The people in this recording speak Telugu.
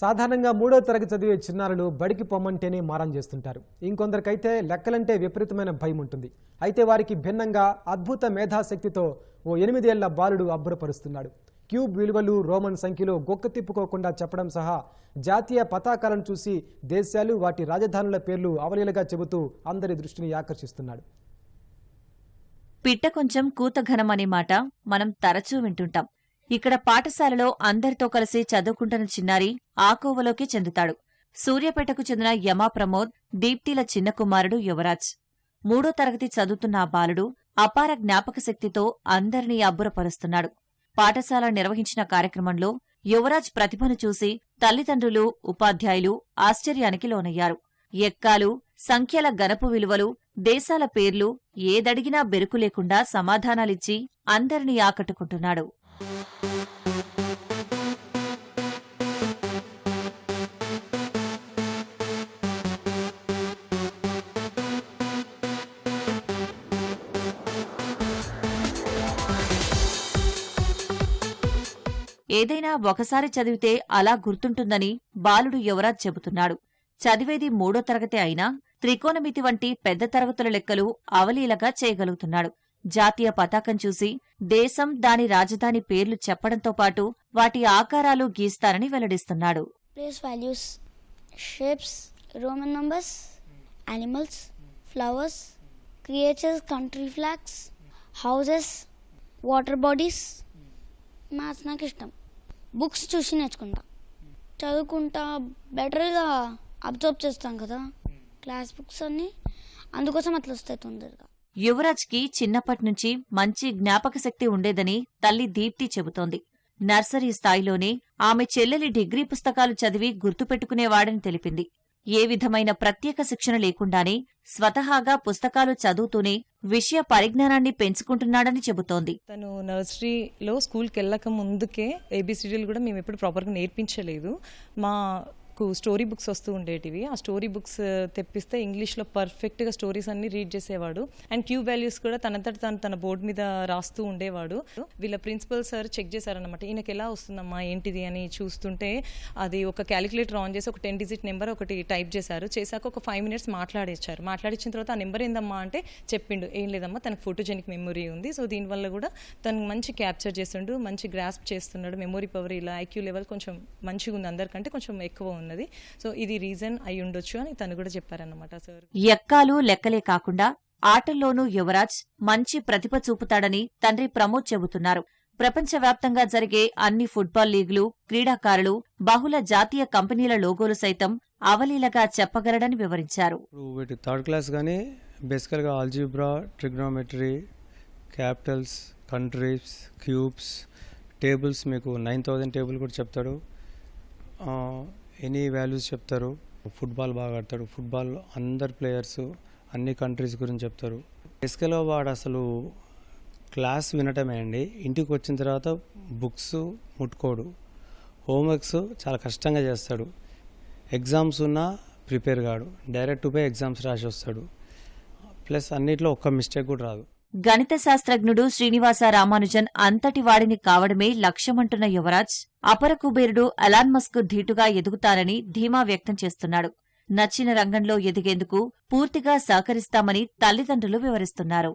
సాధారణంగా మూడో తరగతి చదివే చిన్నారులు బడికి పొమ్మంటేనే మారం చేస్తుంటారు. ఇంకొందరికైతే లెక్కలంటే విపరీతమైన భయం ఉంటుంది. అయితే వారికి భిన్నంగా అద్భుత మేధాశక్తితో ఓ ఎనిమిదేళ్ళ బాలుడు అబ్బురపరుస్తున్నాడు. క్యూబ్ విలువలు రోమన్ సంఖ్యలో గొక్క తిప్పుకోకుండా చెప్పడం సహా జాతీయ పతాకాలను చూసి దేశాలు వాటి రాజధానుల పేర్లు అవలీలగా చెబుతూ అందరి దృష్టిని ఆకర్షిస్తున్నాడు. పిట్ట కొంచెం కూతఘనం అనే మాట మనం తరచూ వింటుంటాం. ఇక్కడ పాఠశాలలో అందరితో కలిసి చదువుకుంటున్న చిన్నారి ఆ కోవలోకి చెందుతాడు. సూర్యాపేటకు చెందిన యమా ప్రమోద్ దీప్తిల చిన్న కుమారుడు యువరాజ్. మూడో తరగతి చదువుతున్న ఆ బాలుడు అపార జ్ఞాపక శక్తితో అందరినీ అబ్బురపరుస్తున్నాడు. పాఠశాల నిర్వహించిన కార్యక్రమంలో యువరాజ్ ప్రతిభను చూసి తల్లిదండ్రులు ఉపాధ్యాయులు ఆశ్చర్యానికి లోనయ్యారు. ఎక్కాలు సంఖ్యల గనపు విలువలు దేశాల పేర్లు ఏదడిగినా బెరుకు లేకుండా సమాధానాలిచ్చి అందరినీ ఆకట్టుకుంటున్నాడు. ఏదైనా ఒకసారి చదివితే అలా గుర్తుంటుందని బాలుడు యువరాజ్ చెబుతున్నాడు. చదివేది మూడో తరగతి అయినా త్రికోణమితి వంటి పెద్ద తరగతుల లెక్కలు అవలీలగా చేయగలుగుతున్నాడు. జాతీయ పతాకం చూసి దేశం దాని రాజధాని పేర్లు చెప్పడంతో పాటు వాటి ఆకారాలు గీస్తారని వెల్లడిస్తున్నాడు. Place values shapes Roman numbers animals flowers creatures country flags houses water bodies maths నాకు ఇష్టం. బుక్స్ చూసి నేర్చుకుంటా. చదువుకుంటా బెటర్గా అబ్జర్వ్ చేస్తాం కదా. క్లాస్ బుక్స్ అన్నీ అందుకోసం అట్లా వస్తాయి తొందరగా. యువరాజ్కి చిన్నప్పటినుంచి మంచి జ్ఞాపక శక్తి ఉండేదని తల్లి దీప్తి చెబుతోంది. నర్సరీ స్థాయిలోనే ఆమె చెల్లెలి డిగ్రీ పుస్తకాలు చదివి గుర్తుపెట్టుకునేవాడని తెలిపింది. ఏ విధమైన ప్రత్యేక శిక్షణ లేకుండానే స్వతహాగా పుస్తకాలు చదువుతూనే విషయ పరిజ్ఞానాన్ని పెంచుకుంటున్నాడని చెబుతోంది. తను నర్సరీలో స్కూల్కి వెళ్ళక ముందుకే ఏబిసిడీలు కూడా మేము ఎప్పుడు ప్రాపర్గా నేర్పించలేదు. మా నాకు స్టోరీ బుక్స్ వస్తూ ఉండేటివి. ఆ స్టోరీ బుక్స్ తెప్పిస్తే ఇంగ్లీష్లో పర్ఫెక్ట్గా స్టోరీస్ అన్ని రీడ్ చేసేవాడు. అండ్ క్యూ వాల్యూస్ కూడా తనంతట తను తన బోర్డు మీద రాస్తూ ఉండేవాడు. వీళ్ళ ప్రిన్సిపల్ సార్ చెక్ చేశారనమాట ఈయనకి ఎలా వస్తుందమ్మా? ఏంటిది? అని చూస్తుంటే అది ఒక క్యాలిక్యులేటర్ ఆన్ చేసి ఒక టెన్ డిజిట్ నెంబర్ ఒకటి టైప్ చేశారు. చేశాక ఒక ఫైవ్ మినిట్స్ మాట్లాడేచ్చారు మాట్లాడించిన తర్వాత ఆ నెంబర్ ఏందమ్మా అంటే చెప్పిండు ఏం లేదమ్మా తనకు ఫోటోజెనిక్ మెమొరీ ఉంది. సో దీనివల్ల కూడా తను మంచి క్యాప్చర్ చేస్తుండు మంచి గ్రాస్ప్ చేస్తున్నాడు మెమొరీ పవర్ ఇలా ఐక్యూ లెవెల్ కొంచెం మంచిగా ఉంది అందరికంటే కొంచెం ఎక్కువ ఉంది. ఉన్నది సో ఇది రీజన్ అయి ఉండొచ్చు అని తను కూడా చెప్పారన్నమాట సార్. ఎక్కాలు లెక్కలే కాకుండా ఆటల్లోనూ యువరాజ్ మంచి ప్రతిభ చూపుతాడని తండ్రి ప్రమోద్ చెబుతున్నారు. ప్రపంచవ్యాప్తంగా జరిగే అన్ని ఫుట్బాల్ లీగులు క్రీడాకారులు బహుళ జాతీయ కంపెనీల లోగోలు సైతం అవలీలగా చెప్పగలడని వివరించారు. థర్డ్ క్లాస్ కానీ బేసికల్గా algebra trigonometry capitals countries cubes tables మీకు నైన్ థౌజండ్ టేబుల్ కూడా చెప్తాడు. ఎనీ వాల్యూస్ చెప్తారు. ఫుట్బాల్ బాగా ఆడతాడు. ఫుట్బాల్ అందరు ప్లేయర్స్ అన్ని కంట్రీస్ గురించి చెప్తారు. ఎస్కెలో వాడు అసలు క్లాస్ వినటమే అండి. ఇంటికి వచ్చిన తర్వాత బుక్స్ ముట్టుకోడు. హోంవర్క్స్ చాలా కష్టంగా చేస్తాడు. ఎగ్జామ్స్ ఉన్నా ప్రిపేర్ కాడు. డైరెక్ట్ పోయి పై ఎగ్జామ్స్ రాసి వస్తాడు. ప్లస్ అన్నిట్లో ఒక్క మిస్టేక్ కూడా రాదు. గణిత శాస్త్రజ్ఞుడు శ్రీనివాస రామానుజన్ అంతటి వాడిని కావడమే లక్ష్యమంటున్న యువరాజ్ అపర కుబేరుడు అలాన్ మస్క్ ధీటుగా ఎదుగుతారని ధీమా వ్యక్తం చేస్తున్నాడు. నచ్చిన రంగంలో ఎదిగేందుకు పూర్తిగా సహకరిస్తామని తల్లిదండ్రులు వివరిస్తున్నారు.